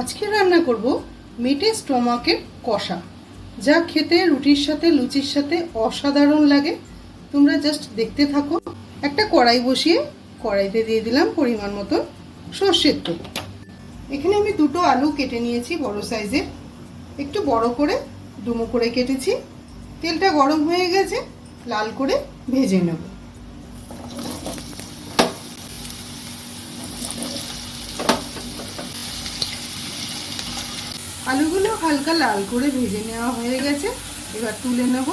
আজকে রান্না করব মেটে স্টোমাকের কষা। যা খেতে রুটির সাথে, লুচির সাথে অসাধারণ লাগে। তোমরা জাস্ট দেখতে থাকো। একটা কড়াই বসিয়ে কড়াইতে দিয়ে দিলাম পরিমাণ মতো সর্ষের তেল। এখানে আমি দুটো আলু কেটে নিয়েছি বড় সাইজের একটু বড় করে ডুমো করে কেটেছি। তেলটা গরম হয়ে গেছে, লাল করে ভেজে নেব। আলুগুলো হালকা লাল করে ভেজে নেওয়া হয়ে গেছে। এবার তুলে নেব।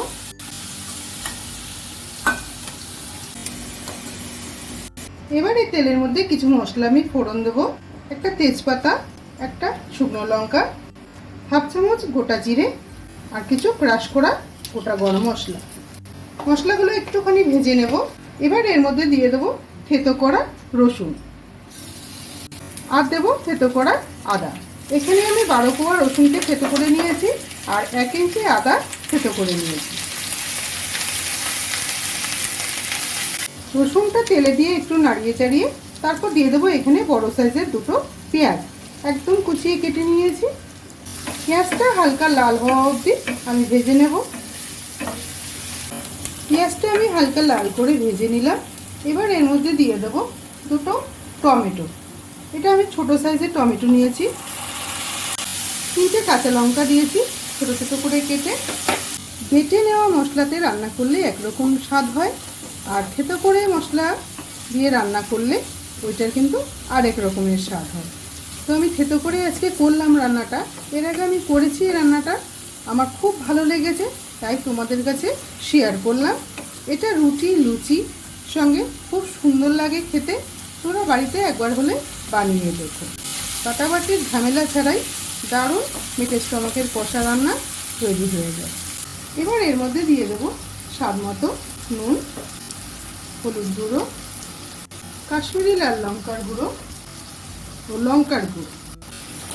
এবার এই তেলের মধ্যে কিছু মশলা আমি ফোড়ন দেবো। একটা তেজপাতা, একটা শুকনো লঙ্কা, হাফ চামচ গোটা জিরে, আর কিছু ক্রাশ করা গোটা গরম মশলা। মশলাগুলো একটুখানি ভেজে নেব। এবার এর মধ্যে দিয়ে দেবো থেতো করা রসুন। আর দেবো থেতো করা আদা। এখানে আমি বারো কোয়া রসুনকে থেতো করে নিয়েছি আর এক ইঞ্চি আদা থেতো করে নিয়েছি। রসুনটা তেলে দিয়ে একটু নাড়িয়ে চাড়িয়ে তারপর দিয়ে দেবো এখানে বড় সাইজের দুটো পেঁয়াজ। একদম কুচিয়ে কেটে নিয়েছি। পেঁয়াজটা হালকা লাল হওয়া অবধি আমি ভেজে নেব। পেঁয়াজটা আমি হালকা লাল করে ভেজে নিলাম। এবার এর মধ্যে দিয়ে দেবো দুটো টমেটো। এটা আমি ছোট সাইজের টমেটো নিয়েছি। তিনটে কাঁচা লঙ্কা দিয়েছি, ছোটো ছোটো করে কেটে। বেটে নেওয়া মশলাতে রান্না করলে একরকম স্বাদ হয়। আর খেতে করে মশলা দিয়ে রান্না করলে ওইটার কিন্তু আরেক রকমের স্বাদ হয়। তো আমি থেতো করে আজকে করলাম রান্নাটা। এর আগে আমি করেছি রান্নাটা। আমার খুব ভালো লেগেছে, তাই তোমাদের কাছে শেয়ার করলাম। এটা রুটি, লুচি সঙ্গে খুব সুন্দর লাগে খেতে। তোরা বাড়িতে একবার হলে বানিয়ে দেখো। কাটাবাটির ঝামেলা ছাড়াই দারুণ মেটে স্টমাকের কষা রান্না তৈরি হয়ে যায়। এবার এর মধ্যে দিয়ে দেবো স্বাদ মতো নুন, হলুদ গুঁড়ো, কাশ্মীরি লাল লঙ্কার গুঁড়ো ও লঙ্কার গুঁড়ো।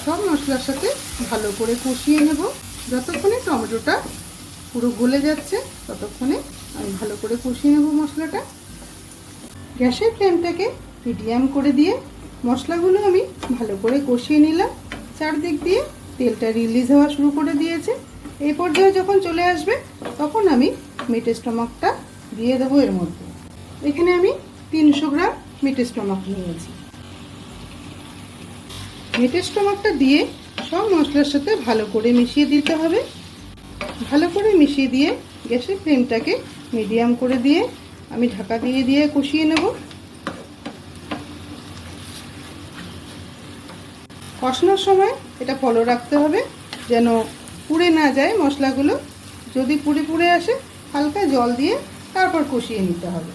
সব মশলার সাথে ভালো করে কষিয়ে নেব। যতক্ষণে টমেটোটা পুরো গলে যাচ্ছে, ততক্ষণে আমি ভালো করে কষিয়ে নেব মশলাটা। গ্যাসের ফ্লেমটাকে মিডিয়াম করে দিয়ে মশলাগুলো আমি ভালো করে কষিয়ে নিলাম। চারদিক দিয়ে তেলটা রিলিজ হওয়া শুরু করে দিয়েছে। এই পর্যায়ে যখন চলে আসবে, তখন আমি মিটে স্টমাকটা দিয়ে দেবো এর মধ্যে। এখানে আমি তিনশো গ্রাম মিটে স্টমাক নিয়েছি। মিটে স্টমাকটা দিয়ে সব মশলার সাথে ভালো করে মিশিয়ে দিতে হবে। ভালো করে মিশিয়ে দিয়ে গ্যাসের ফ্লেমটাকে মিডিয়াম করে দিয়ে আমি ঢাকা দিয়ে দিয়ে কষিয়ে নেব। কষানোর সময় এটা ফলো রাখতে হবে, যেন পুড়ে না যায় মশলাগুলো। যদি পুড়ে পুড়ে আসে, হালকা জল দিয়ে তারপর কষিয়ে নিতে হবে।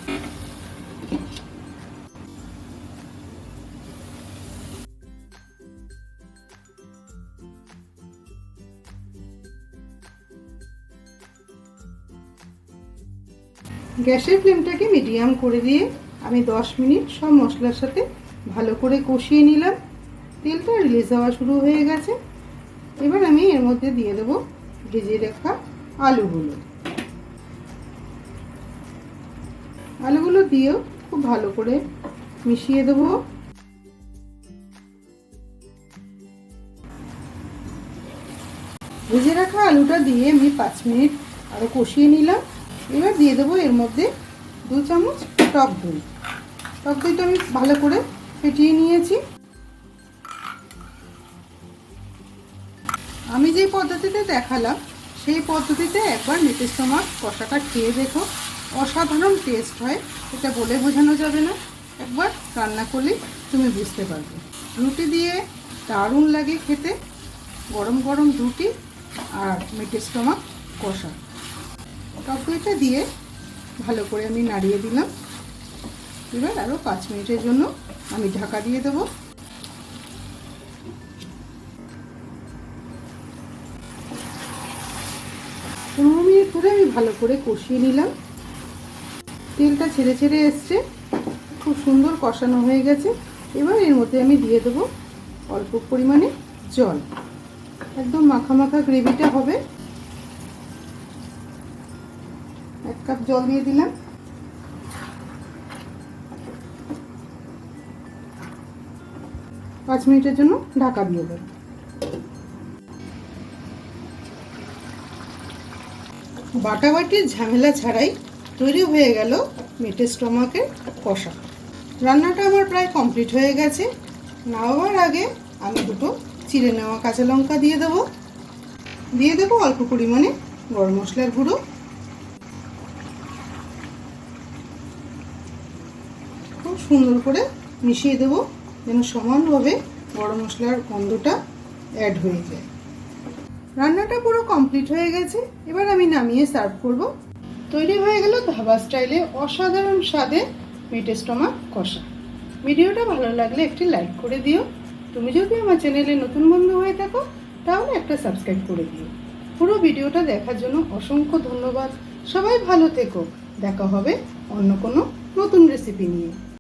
গ্যাসের ফ্লেমটাকে মিডিয়াম করে দিয়ে আমি 10 মিনিট সব মশলার সাথে ভালো করে কষিয়ে নিলাম। তেলটা রিলিজ হওয়া শুরু হয়ে গেছে। এবার আমি এর মধ্যে দিয়ে দেবো ভেজে রাখা আলুগুলো। আলুগুলো দিয়েও খুব ভালো করে মিশিয়ে দেবো। ভেজে রাখা আলুটা দিয়ে আমি পাঁচ মিনিট আরও কষিয়ে নিলাম। এবার দিয়ে দেবো এর মধ্যে দু চামচ টক দই। টক দইটা আমি ভালো করে ফেটিয়ে নিয়েছি। আমি যে পদ্ধতিতে দেখালাম, সেই পদ্ধতিতে একবার মেটের স্টোমাক কষাটা খেয়ে দেখো। অসাধারণ টেস্ট হয়, এটা বলে বোঝানো যাবে না। একবার রান্না করলে তুমি বুঝতে পারবে। রুটি দিয়ে দারুণ লাগে খেতে। গরম গরম রুটি আর মেটের স্টোমাক কষা। টক দইটা দিয়ে ভালো করে আমি নাড়িয়ে দিলাম। এবার আরও পাঁচ মিনিটের জন্য আমি ঢাকা দিয়ে দেবো। ধরে আমি ভালো করে কষিয়ে নিলাম। তেলটা ছেড়ে ছেড়ে এসছে। খুব সুন্দর কষানো হয়ে গেছে। এবার এর মধ্যে আমি দিয়ে দেবো অল্প পরিমাণে জল। একদম মাখা মাখা গ্রেভিটা হবে। এক কাপ জল দিয়ে দিলাম। পাঁচ মিনিটের জন্য ঢাকা দিয়ে দেবো। বাটাবাটির ঝামেলা ছাড়াই তৈরি হয়ে গেল মেটে স্টমাকের কষা। রান্নাটা আমার প্রায় কমপ্লিট হয়ে গেছে। নামাবার আগে আমি দুটো চিড়ে নেওয়া কাঁচা লঙ্কা দিয়ে দেবো। দিয়ে দেবো অল্প পরিমাণে গরম মশলার গুঁড়ো। খুব সুন্দর করে মিশিয়ে দেবো যেন সমানভাবে গরম মশলার গন্ধটা অ্যাড হয়ে যায়। রান্নাটা পুরো কমপ্লিট হয়ে গেছে। এবার আমি নামিয়ে সার্ভ করব। তৈরি হয়ে গেল ধাবা স্টাইলে অসাধারণ স্বাদে মিটে স্টমাক কষা। ভিডিওটা ভালো লাগলে একটি লাইক করে দিও। তুমি যদি আমার চ্যানেলে নতুন বন্ধু হয়ে থাকো, তাহলে একটা সাবস্ক্রাইব করে দিও। পুরো ভিডিওটা দেখার জন্য অসংখ্য ধন্যবাদ। সবাই ভালো থেকো। দেখা হবে অন্য কোনো নতুন রেসিপি নিয়ে।